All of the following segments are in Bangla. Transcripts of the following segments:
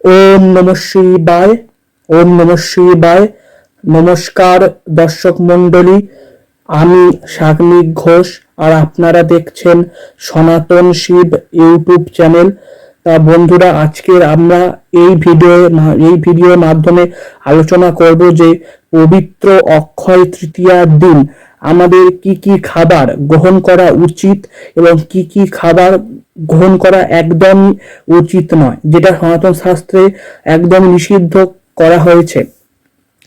ওম নম শিবায়, ওম নম শিবায়। নমস্কার দর্শক মণ্ডলী, আমি সাগ্নিক ঘোষ আর আপনারা দেখছেন সনাতন শিব ইউটিউব চ্যানেল। তা বন্ধুরা আজকের আমরা এই ভিডিও, এই ভিডিওর মাধ্যমে আলোচনা করব যে পবিত্র অক্ষয় তৃতীয়ার দিন, আমাদের কি কি খাবার গ্রহণ করা উচিত এবং কি কি খাবার গ্রহণ করা একদম উচিত নয়, যেটা সনাতন শাস্ত্রে একদম নিষিদ্ধ করা হয়েছে।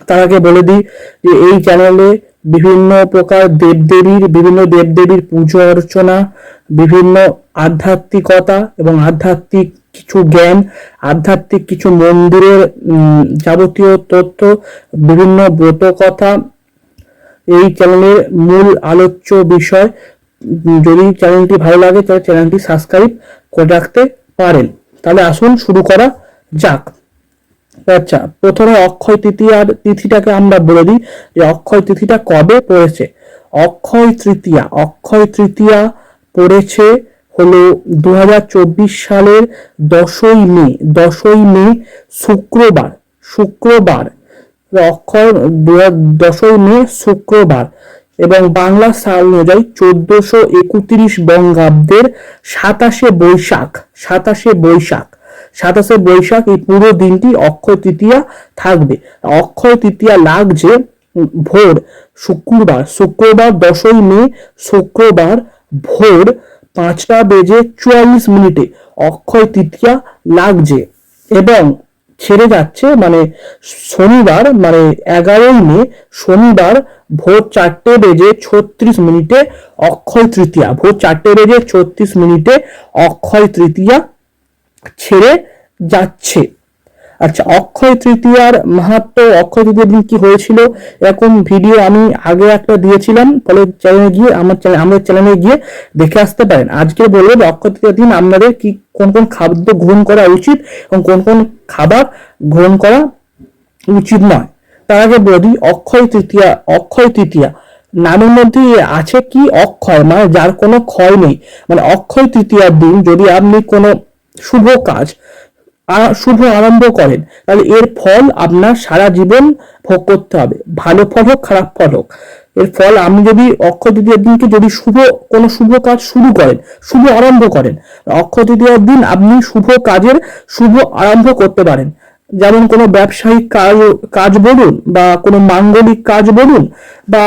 তার আগে বলে দিই যে এই চ্যানেলে বিভিন্ন প্রকার দেবদেবীর, বিভিন্ন দেবদেবীর পুজো অর্চনা, বিভিন্ন আধ্যাত্মিকতা এবং আধ্যাত্মিক কিছু জ্ঞান, আধ্যাত্মিক কিছু মন্দিরের যাবতীয় তথ্য, বিভিন্ন ব্রত কথা এই চ্যানেলের মূল আলোচ্য বিষয় যদি চ্যানেলটি ভালো লাগে, তাহলে চ্যানেলটি সাবস্ক্রাইব করে রাখতে পারেন। তাহলে আসুন, শুরু করা যাক। আচ্ছা প্রথমে অক্ষয় তৃতীয়ার তিথিটাকে আমরা বলে দিই যে অক্ষয় তিথিটা কবে পড়েছে? অক্ষয় তৃতীয়া অক্ষয় তৃতীয়া পড়েছে হলো দু হাজার চব্বিশ সালের দশই মে দশই মে শুক্রবার শুক্রবার। অক্ষয় দশই মে শুক্রবার। এবং বাংলা সাল অনুযায়ী চোদ্দশো একত্রিশ বঙ্গাব্দের সাতাশে বৈশাখ সাতাশে বৈশাখ সাতাশে বৈশাখ এই পুরো দিনটি অক্ষয় তৃতীয়া থাকবে। অক্ষয় তৃতীয়া লাগছে ভোর শুক্রবার। শুক্রবার দশই মে, শুক্রবার ভোর পাঁচটা বেজে চুয়াল্লিশ মিনিটে অক্ষয় তৃতীয়া লাগছে এবং ছেড়ে যাচ্ছে মানে শনিবার মানে এগারোই মে, শনিবার ভোর চারটে বেজে ছত্রিশ মিনিটে অক্ষয় তৃতীয়া, ভোর চারটে বেজে ছত্রিশ মিনিটে অক্ষয় তৃতীয়া ছেড়ে যাচ্ছে। আচ্ছা অক্ষয় তৃতীয়ার মাহাত্ম, অক্ষয় তৃতীয়ার দিন কি হয়েছিল? এরকম ভিডিও আমি আগে একটা দিয়েছিলাম ফলে চ্যানেলে গিয়ে, আমার চ্যানেল আমাদের চ্যানেলে গিয়ে দেখে আসতে পারেন। আজকে বলব যে অক্ষয় তৃতীয়ার দিন আপনাদের কি, কোন কোন খাদ্য গ্রহণ করা উচিত এবং কোন কোন খাবার গ্রহণ করা উচিত নয়। তার আগে বলি, অক্ষয় তৃতীয়া অক্ষয় তৃতীয়া নামের মধ্যে আছে কি? অক্ষয় মানে যার কোনো ক্ষয় নেই। মানে অক্ষয় তৃতীয়ার দিন যদি আপনি কোনো শুভ কাজ শুভ আরম্ভ করেন। তাহলে এর ফল আপনার সারা জীবন ভোগ করতে হবে। ভালো ফল হোক, খারাপ ফল হোক। এর ফল আপনি যদি অক্ষয় তৃতীয়ার দিনকে যদি শুভ, কোনো শুভ কাজ শুরু করেন, শুভ আরম্ভ করেন, অক্ষয় তৃতীয়ার দিন আপনি শুভ কাজের শুভ আরম্ভ করতে পারেন। যেমন কোনো ব্যবসায়িক কাজ কাজ বলুন বা কোনো মাঙ্গলিক কাজ বলুন বা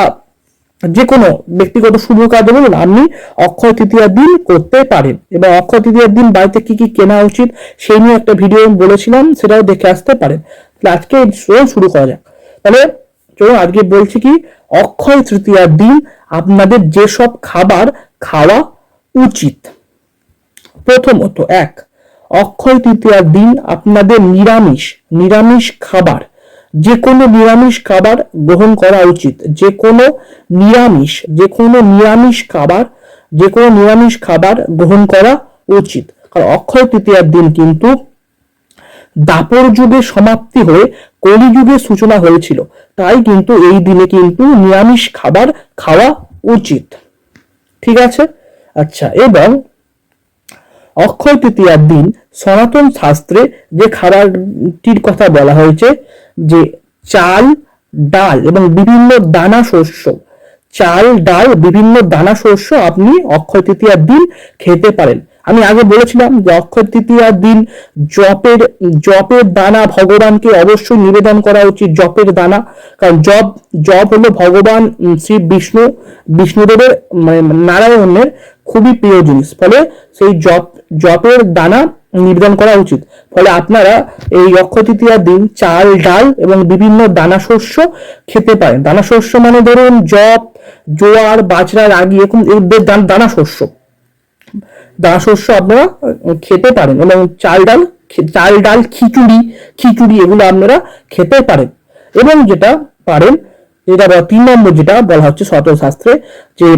যে কোনো ব্যক্তিগত শুভ কাজ বলুন, আপনি অক্ষয় তৃতীয়ার দিন করতে পারেন। এবং অক্ষয় তৃতীয়ার দিন বাড়িতে কি কি কেনা উচিত, সেই নিয়ে একটা ভিডিও আমি বলেছিলাম, সেটাও দেখে আসতে পারেন। তাহলে আজকে শুরু করা যাক। তাহলে চলুন, আজকে বলছি কি, অক্ষয় তৃতীয়ার দিন আপনাদের যেসব খাবার খাওয়া উচিত। প্রথমত, এক, অক্ষয় তৃতীয়ার দিন আপনাদের নিরামিষ নিরামিষ খাবার যে কোনো নিরামিষ খাবার গ্রহণ করা উচিত। যে কোনো নিরামিষ যে কোনো নিরামিষ খাবার যে কোনো নিরামিষ খাবার গ্রহণ করা উচিত। কারণ অক্ষয় তৃতীয়ার দিন কিন্তু দাপর যুগের সমাপ্তি হয়ে কলিযুগের সূচনা হয়েছিল। তাই কিন্তু এই দিনে কিন্তু নিরামিষ খাবার খাওয়া উচিত। ঠিক আছে? আচ্ছা এবং অক্ষয় তৃতীয়ার দিন সনাতন শাস্ত্রে যে খাবারটির কথা বলা হয়েছে, যে চাল, ডাল এবং বিভিন্ন দানা শস্য, চাল, ডাল, বিভিন্ন দানা শস্য আপনি অক্ষয় তৃতীয়ার দিন খেতে পারেন। আমি আগে বলেছিলাম যে অক্ষয় তৃতীয়ার দিন জপের জপের দানা ভগবানকে অবশ্যই নিবেদন করা উচিত, জপের দানা। কারণ জপ জপ হলো ভগবান শ্রী বিষ্ণু, বিষ্ণুদেবের মানে নারায়ণের খুবই প্রিয় জিনিস। ফলে সেই জপ জপের দানা নিবেদন করা উচিত। ফলে আপনারা এই অক্ষয় তৃতীয়ার দিন, চাল, ডাল এবং বিভিন্ন দানা শস্য খেতে পারেন। দানা শস্য মানে ধরুন জপ জোয়ার, বাজরা, রাগি এরকম দানা শস্য দানা শস্য আপনারা খেতে পারেন এবং চাল, ডাল চাল, ডাল, খিচুড়ি খিচুড়ি এগুলো আপনারা খেতে পারেন। এবং যেটা পারেন, যেটা তিন নম্বর যেটা বলা হচ্ছে সতর শাস্ত্রে যে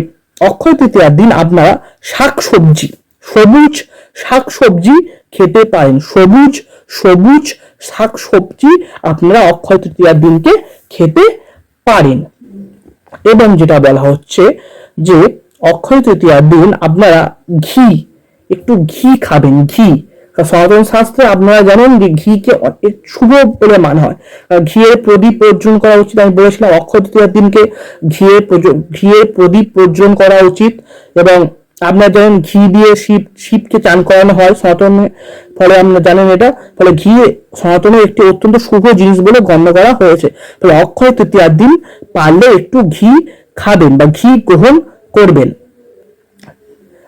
অক্ষয় তৃতীয়ার দিন আপনারা শাক সবজি সবুজ শাক সবজি খেতে পারেন। সবুজ সবুজ শাক সবজি আপনারা অক্ষয় তৃতীয়ার দিনকে খেতে পারেন। এবং যেটা বলা হচ্ছে যে অক্ষয় তৃতীয়ার দিন আপনারা ঘি, একটু ঘি খাবেন, ঘি। সনাতন শাস্ত্রে আপনারা জানেন যে ঘিকে অনেক শুভ বলে মানা হয়। আর ঘিয়ের প্রদীপ প্রজ্বলন করা উচিত। আমি বলেছিলাম অক্ষয় তৃতীয়ার দিনকে ঘিয়ের ঘিয়ের প্রদীপ প্রজ্বলন করা উচিত। এবং আপনারা জানেন ঘি দিয়ে শিব শিবকে চান করানো হয়, সনাতনে, ফলে আপনারা জানেন এটা, ফলে ঘি সনাতনের একটি অত্যন্ত শুভ জিনিস বলে গণ্য করা হয়েছে। ফলে অক্ষয় তৃতীয়ার দিন পারলে একটু ঘি খাবেন বা ঘি গ্রহণ করবেন।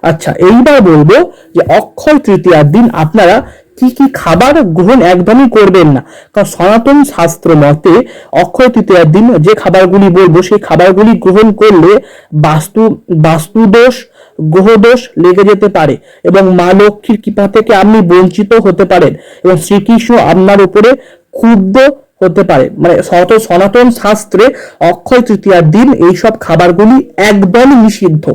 আচ্ছা এইবার বলব যে অক্ষয় তৃতীয়ার দিন আপনারা কি কি খাবার গ্রহণ একদমই করবেন না। কারণ সনাতন শাস্ত্র মতে অক্ষয় তৃতীয়ার দিন যে খাবারগুলি বলব, সেই খাবারগুলি গ্রহণ করলে বাস্তু বাস্তু দোষ গ্রহ দোষ লেগে যেতে পারে এবং মা লক্ষ্মীর কৃপা থেকে আপনি বঞ্চিত হতে পারেন এবং শ্রীকৃষ্ণ আপনার উপরে ক্ষুব্ধ হতে পারে। মানে সনাতন শাস্ত্রে অক্ষয় তৃতীয়ার দিন এইসব খাবারগুলি একদম নিষিদ্ধ।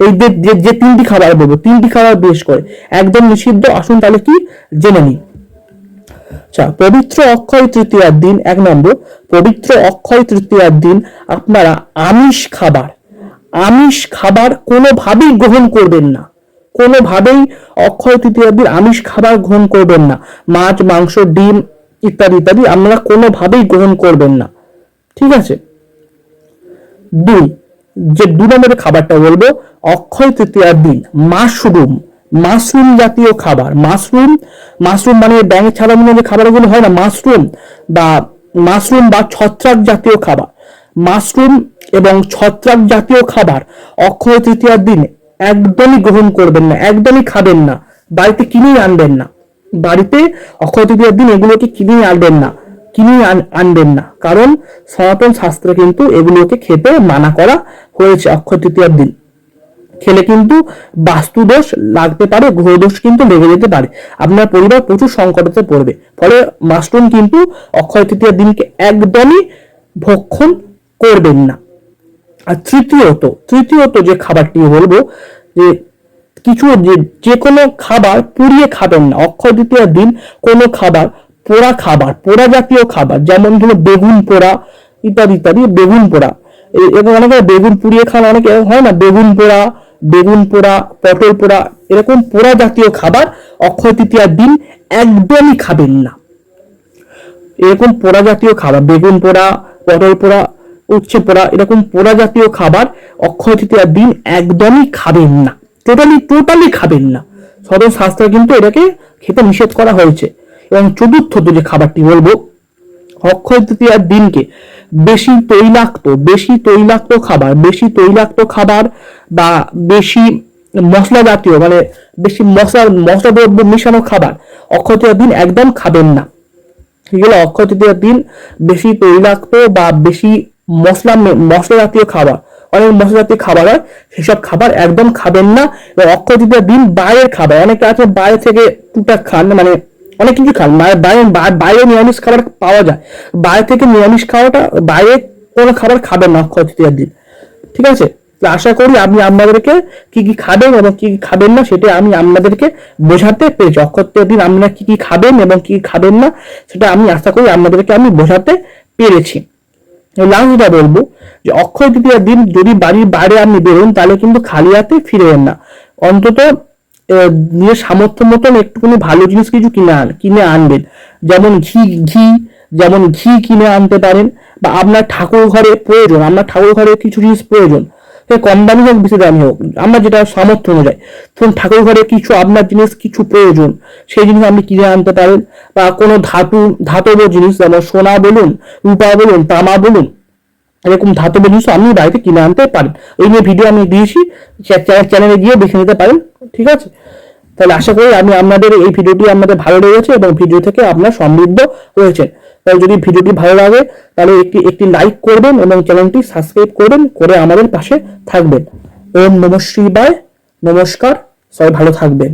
এই যে যে- যে তিনটি খাবার বলব, তিনটি খাবার বেশ করে একদম নিষিদ্ধ। আসুন তাহলে কি জেনে নিই। আচ্ছা পবিত্র অক্ষয় তৃতীয়ার দিন, এক নম্বর, পবিত্র অক্ষয় তৃতীয়ার দিন আপনারা আমিষ খাবার আমিষ খাবার কোনোভাবেই গ্রহণ করবেন না। কোনোভাবেই অক্ষয় তৃতীয়ার দিন আমিষ খাবার গ্রহণ করবেন না। মাছ, মাংস, ডিম ইত্যাদি ইত্যাদি আমরা কোনোভাবেই গ্রহণ করবেন না। ঠিক আছে? দুই, যে দু নম্বরের খাবারটা বলব, অক্ষয় তৃতীয়ার দিন মাশরুম মাশরুম জাতীয় খাবার। মাশরুম মাশরুম মানে ব্যাঙ ছাড়ানো যে খাবারগুলো হয় না, মাশরুম বা মাশরুম বা ছত্রাক জাতীয় খাবার। মাশরুম এবং ছত্রাক জাতীয় খাবার অক্ষয় তৃতীয়ার দিন একদমই গ্রহণ করবেন না, একদমই খাবেন না, বাড়িতে কিনেই আনবেন না। বাড়িতে অক্ষয় তৃতীয়ার দিন এগুলোকে কিনেই আনবেন না কিনে আনবেন না। কারণ সনাতন শাস্ত্রে কিন্তু এগুলোকে খেতে মানা করা হয়েছে অক্ষয় তৃতীয়ার দিন। খেলে কিন্তু বাস্তু দোষ লাগতে পারে গ্রহ দোষ কিন্তু লেগে যেতে পারে। আপনার পরিবার প্রচুর সংকটতে পড়বে। ফলে মাশরুম কিন্তু অক্ষয় তৃতীয়ার দিনকে একদমই ভক্ষণ করবেন না। আর তৃতীয়ত তৃতীয়ত যে খাবারটি বলব, যে কিছু যে যে কোনো খাবার পুড়িয়ে খাবেন না। অক্ষয় তৃতীয়ার দিন কোনো খাবার, পোড়া খাবার, পোড়া জাতীয় খাবার, যেমন ধরুন বেগুন পোড়া, ইত্যাদি ইত্যাদি, বেগুন পোড়া। এবং অনেকে বেগুন পুড়িয়ে খাওয়া অনেকে হয় না, বেগুন পোড়া বেগুন পোড়া, পটল পোড়া, এরকম পোড়া জাতীয় খাবার অক্ষয় তৃতীয়ার দিন একদমই খাবেন না। এরকম পোড়া জাতীয় খাবার, বেগুন পোড়া, পটল পোড়া উচ্ছে পোড়া, এরকম পোড়া জাতীয় খাবার অক্ষয় তৃতীয়ার দিন একদমই খাবেন না টোটালি টোটালি খাবেন না। সদর শাস্ত্রে কিন্তু এটাকে খেতে নিষেধ করা হয়েছে। এবং চতুর্থত যে খাবারটি বলব, অক্ষয় তৃতীয়ার দিনকে বেশি তৈলাক্ত বেশি তৈলাক্ত খাবার, বেশি তৈলাক্ত খাবার বা বেশি মশলা জাতীয় মানে বেশি মশলা মশলা দ্রব্য মেশানো খাবার অক্ষয় তৃতীয়ার দিন একদম খাবেন না। এগুলো অক্ষয় তৃতীয়ার দিন বেশি তৈলাক্ত বা বেশি মশলা মশলা জাতীয় খাবার। অনেক মশলা জাতীয় খাবার হয়, সেসব খাবার একদম খাবেন না। এবং অক্ষয় তৃতীয়ার দিন বাইরের খাবার। অনেকে আছে বাইরে থেকে টুকটাক খান মানে অনেক কিছু খান। মানে বাইরে বাইরে নিরামিষ খাবার পাওয়া যায়। বাইরে থেকে নিরামিষ খাওয়াটা, বাইরে কোনো খাবার খাবেন না অক্ষয় তৃতীয়ার দিন ঠিক আছে? আশা করি আপনি আপনাদেরকে কি কি খাবেন এবং কি কি খাবেন না, সেটা আমি আপনাদেরকে বোঝাতে পেরেছি। অক্ষয় তৃতীয়ার দিন আপনারা কি কি খাবেন এবং কি খাবেন না, সেটা আমি আশা করি আপনাদেরকে আমি বোঝাতে পেরেছি। লাস্ট যেটা বলব যে অক্ষয় তৃতীয়ার দিন যদি বাড়ির বাইরে আপনি বেরোন, তাহলে কিন্তু খালি হাতে ফিরবেন না। অন্তত নিজের সামর্থ্য মতন একটুখানি ভালো জিনিস কিছু কিনে আন, কিনে আনবেন। যেমন ঘি ঘি, যেমন ঘি কিনে আনতে পারেন। বা আপনার ঠাকুর ঘরে প্রয়োজন, আপনার ঠাকুর ঘরে কিছু জিনিস প্রয়োজন। কম দামি হোক, বেশি দামি হোক, আমরা যেটা সামর্থ্য অনুযায়ী। ধরুন, ঠাকুর ঘরে কিছু আপনার জিনিস, কিছু প্রয়োজন, সেই জিনিস আপনি কিনে আনতে পারেন, বা কোনো ধাতু, ধাতব জিনিস, যেমন সোনা বলুন, রূপা বলুন, তামা বলুন, এরকম ধাতব জিনিস আপনি বাড়িতে কিনে আনতে পারেন। এই নিয়ে ভিডিও আমি দিয়েছি চ্যানেলে গিয়ে দেখে নিতে পারেন, ঠিক আছে? তাহলে আশা করি আমি আপনাদের এই ভিডিওটি আপনাদের ভালো লেগেছে এবং ভিডিও থেকে আপনার সমৃদ্ধ হয়েছে তাহলে যদি ভিডিওটি ভালো লাগে, তাহলে একটি একটি লাইক করবেন এবং চ্যানেলটি সাবস্ক্রাইব করবেন, করে আমাদের পাশে থাকবেন। ওম নমশ্রী শিবায়, নমস্কার, সবাই ভালো থাকবেন।